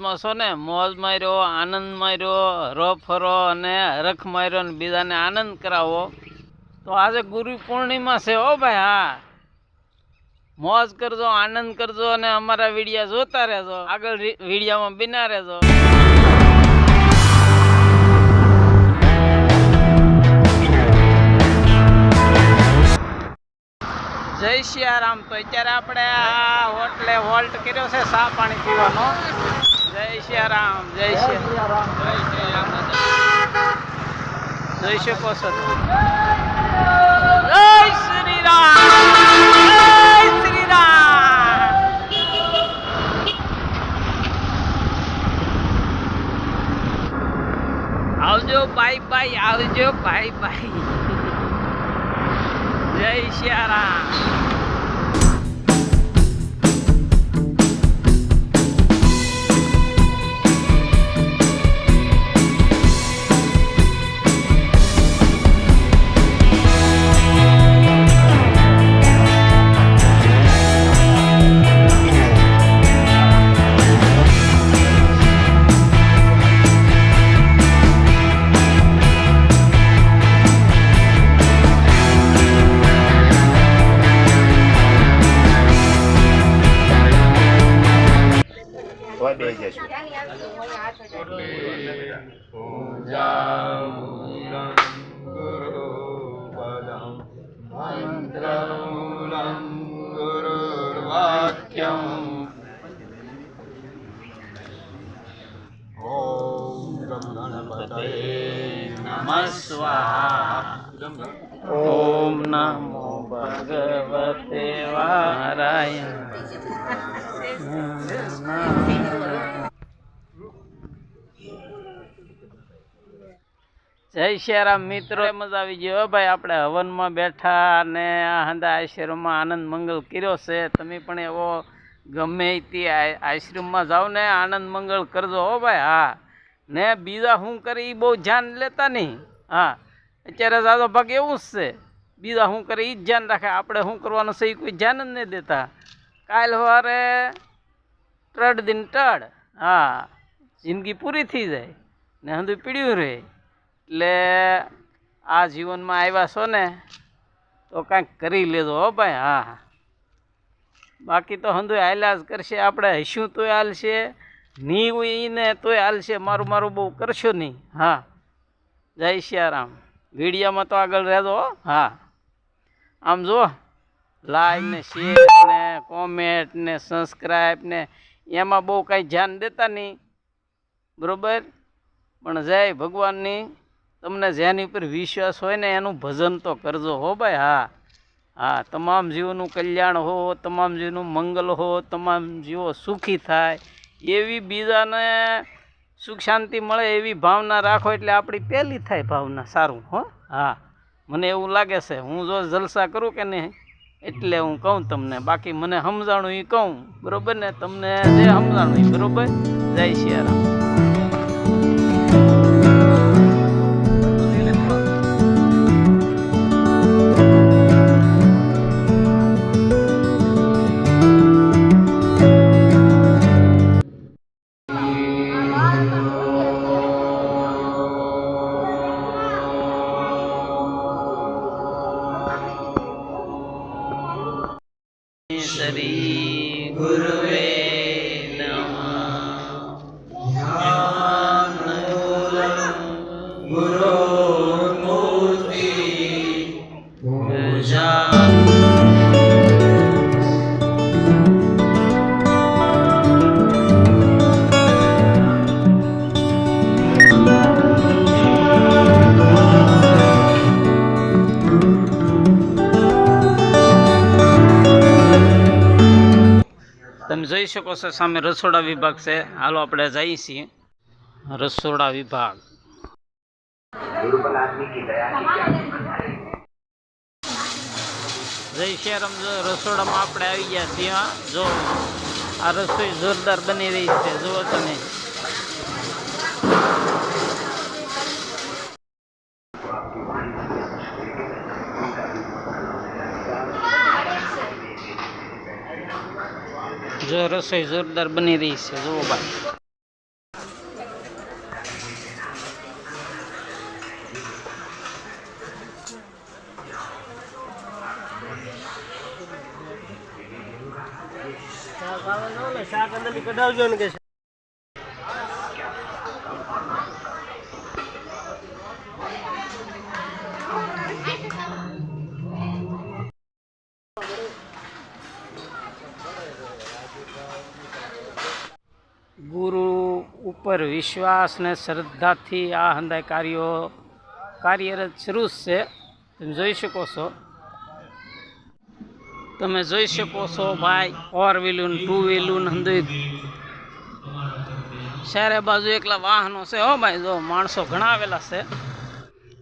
વિડીયામાં છો ને, મોજ માર્યો, આનંદ માર્યો રો ફરો અને રખ માર્યો ને બીજાને આનંદ કરાવો. તો આજે ગુરુ પૂર્ણિમા છે હો ભાઈ, હા. મોજ કરજો, આનંદ કરજો અને અમારા વિડીયા જોતા રહેજો. આગળ વિડીયામાં બિના રહેજો. જય સિયારામ તો અત્યારે આપણે આ હોટલે હોલ્ટ કર્યો છે સા પાણી પીવાનો. જય સિયારામ જય સિયારામ. જય સિયારામ. જોઈ શકો છો. જય શ્રી રામ જય શ્રી રામ આવજો ભાઈ ભાઈ આવજો ભાઈ ભાઈ જય હોય ઓમ નમો ભગવતે વારાયણ જય શ્રીરામ મિત્રો. મજા આવી ગયો હો ભાઈ. આપણે હવનમાં બેઠા અને હંદા આશ્રમમાં આનંદ મંગલ કર્યો છે. તમે પણ એવો ગમે તે આશ્રમમાં જાઓ ને, આનંદ મંગળ કરજો હો ભાઈ. હા. ને બીજા શું કરી બહુ ધ્યાન લેતા નહીં. હા. અત્યારે દાદો ભાગ એવું જ છે. બીજા શું કરે એ જ ધ્યાન રાખે. આપણે શું કરવાનું છે એ કોઈ ધ્યાન જ નહીં દેતા. કાલ સવારે ત્રણ દિન ટળ. હા, જિંદગી પૂરી થઈ જાય. ને હંધું પીડ્યું રહે એટલે આ જીવનમાં આવ્યા છો ને, તો કાંઈક કરી લેજો હો ભાઈ, હા બાકી તો હંધું હાલ્યા જ કરશે. આપણે હસ્યું તોય હાલશે નહીં એને તોય હાલશે મારું મારું બહુ કરશો નહીં. હા. જય સિયારામ વિડીયામાં તો આગળ રહેજો હો. આમ જુઓ. લાઈક ને શેર ને કોમેન્ટ ને સબસ્ક્રાઈબ ને એમાં બહુ કાંઈ ધ્યાન દેતા નહીં. બરાબર? પણ જય ભગવાનની. તમને જેની ઉપર વિશ્વાસ હોય ને એનું ભજન તો કરજો હો ભાઈ, હા. હા, તમામ જીવોનું કલ્યાણ હો, તમામ જીવનું મંગલ હો, તમામ જીવો સુખી થાય. એવી બીજાને સુખ શાંતિ મળે એવી ભાવના રાખો એટલે આપણી પહેલી થાય ભાવના સારું, હો? હા. મને એવું લાગે છે, હું જો જલસા કરું કે નહીં, એટલે હું કહું તમને. બાકી મને સમજાણું એ કહું. બરોબર ને? તમને જે સમજાણું એ બરોબર? જય સિયારામ શ્રી ગુરુવે તમે જોઈ શકો છો, સામે રસોડા વિભાગ છે. હાલો, આપણે જઈએ છીએ. રસોડા વિભાગ. જય શ્યારામ, જો રસોડામાં આપણે આવી ગયા છીએ. જો આ રસોઈ જોરદાર બની રહી છે, જુઓ તમે. રસોઈ જોરદાર બની રહી છે જુઓ ભાઈ. શાક અંદરથી કઢાવજો ને કે ગુરુ ઉપર વિશ્વાસ ને શ્રદ્ધાથી આ હંદાય કાર્યો કાર્યરત શરૂ જ છે. તમે જોઈ શકો છો. તમે જોઈ શકો છો ભાઈ ફોર વ્હીલું ટુ વ્હીલું હંદુય શહેરે બાજુ એકલા વાહનો છે હો ભાઈ જો માણસો ઘણા આવેલા છે.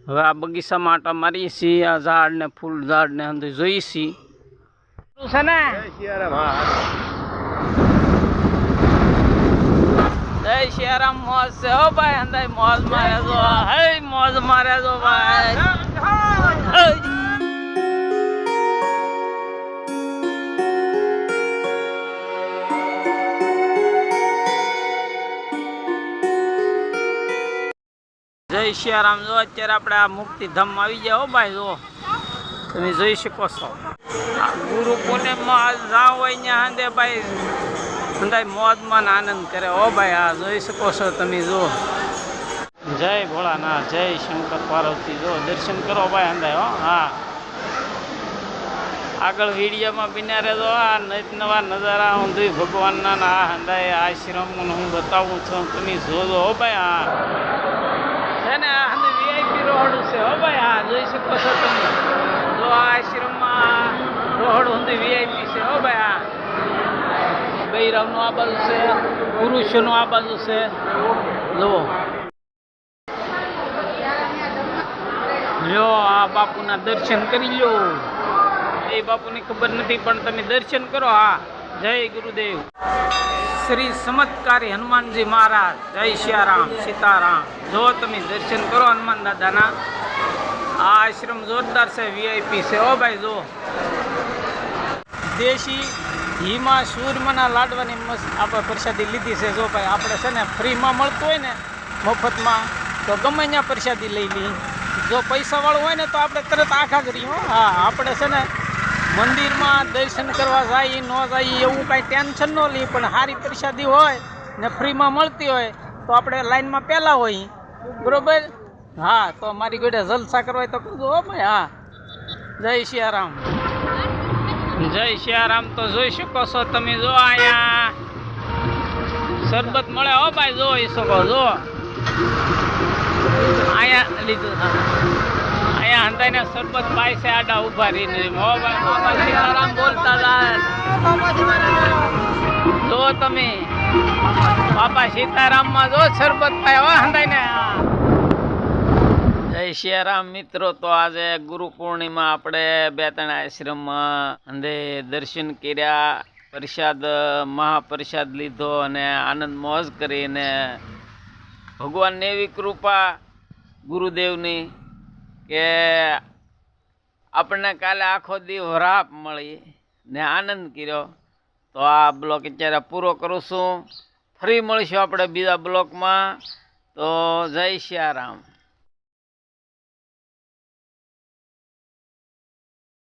હવે આ બગીચામાં આટા મારીએ છીએ આ ઝાડ ને ફૂલ ઝાડ ને હંદુય જોઈ છીએ છે ને? જય શિયારામ મોજ છે હો ભાઈ અંદાય મોજ મારે જો હે, મોજ મારે જો ભાઈ. જય શિયારામ. જો અત્યારે આપણે આ મુક્તિધામમાં આવી ગયા હો ભાઈ, જો. તમે જોઈ શકો છો. ગુરુ પૂર્ણિમા જાઓ અહીંયા હાંદે ભાઈ અંદાય મોજમાં આનંદ કરે. ઓ ભાઈ, આ જોઈ શકો છો તમે જો જય ભોળાનાથ, જય શંકર પાર્વતી. જો દર્શન કરો ભાઈ અંદાય હો. હા. આગળ વિડીયોમાં બિના રહેજો. આ નત નવા નજારા જોઈ ભગવાનના આ હંદાય આશ્રમનું હું બતાવું છું. તમે જોજો, હો ભાઈ, હા. છે ને, આ વીઆઈપી રોડ છે, હો ભાઈ, હા. જોઈ શકો છો તમે. જો આ આશ્રમમાં રોડ ઊંધી વીઆઈપી છે, હો ભાઈ, હા. બૈરાવનું આ બાજુ છે, પુરુષોનું આ બાજુ છે. જુઓ. લ્યો આ બાપુના દર્શન કરી લો એ બાપુની ખબર નથી, પણ તમે દર્શન કરો, હા. જય ગુરુદેવ. શ્રી ચમત્કારી હનુમાનજી મહારાજ, જય સિયારામ સીતારામ. જો તમે દર્શન કરો હનુમાન દાદાના. આ આશ્રમ જોરદાર છે વીઆઈપી છે. ઓ ભાઈ જો દેશી ઘીમાં સૂરમાના લાડવાની મસ્ત આપણે પ્રસાદી લીધી છે. જો ભાઈ આપણે છે ને ફ્રીમાં મળતું હોય ને મફતમાં, તો ગમે ત્યાં પ્રસાદી લઈ લઈ જો પૈસાવાળું હોય ને તો આપણે તરત આખા કરીએ હો. આપણે છે ને મંદિરમાં દર્શન કરવા જઈએ ન જાય, એવું કાંઈ ટેન્શન ન લઈએ. પણ સારી પ્રસાદી હોય ને ફ્રીમાં મળતી હોય, તો આપણે લાઈનમાં પહેલાં હોય બરાબર? હા, તો મારી ગોડે જલસા કરવા હોય તો હો ભાઈ, હા. જય સિયારામ જય સિયારામ તો જોઈ શકો છો તમે જો અહીંયા શરબત મળે હો ભાઈ જોઈ શકો જો અહીંયા લીધું અહીંયા હંતાઈને શરબત પાય છે, આડા ઊભા રહીને. હો ભાઈ સીતારામ બોલતા જો તમે. બાપા સીતારામમાં જો શરબત પાય હો હંતાઈને જય સિયારામ મિત્રો, તો આજે ગુરુ પૂર્ણિમા આપણે બે ત્રણ આશ્રમમાં અંધે દર્શન કર્યા, પ્રસાદ, મહાપ્રસાદ લીધો અને આનંદ મોજ કરીને ભગવાનની એવી કૃપા ગુરુદેવની કે આપણને કાલે આખો દી વરાપ મળી ને આનંદ કર્યો. તો આ બ્લોક અત્યારે પૂરો કરું છું. ફરી મળીશું આપણે બીજા બ્લોકમાં. તો જય સિયારામ.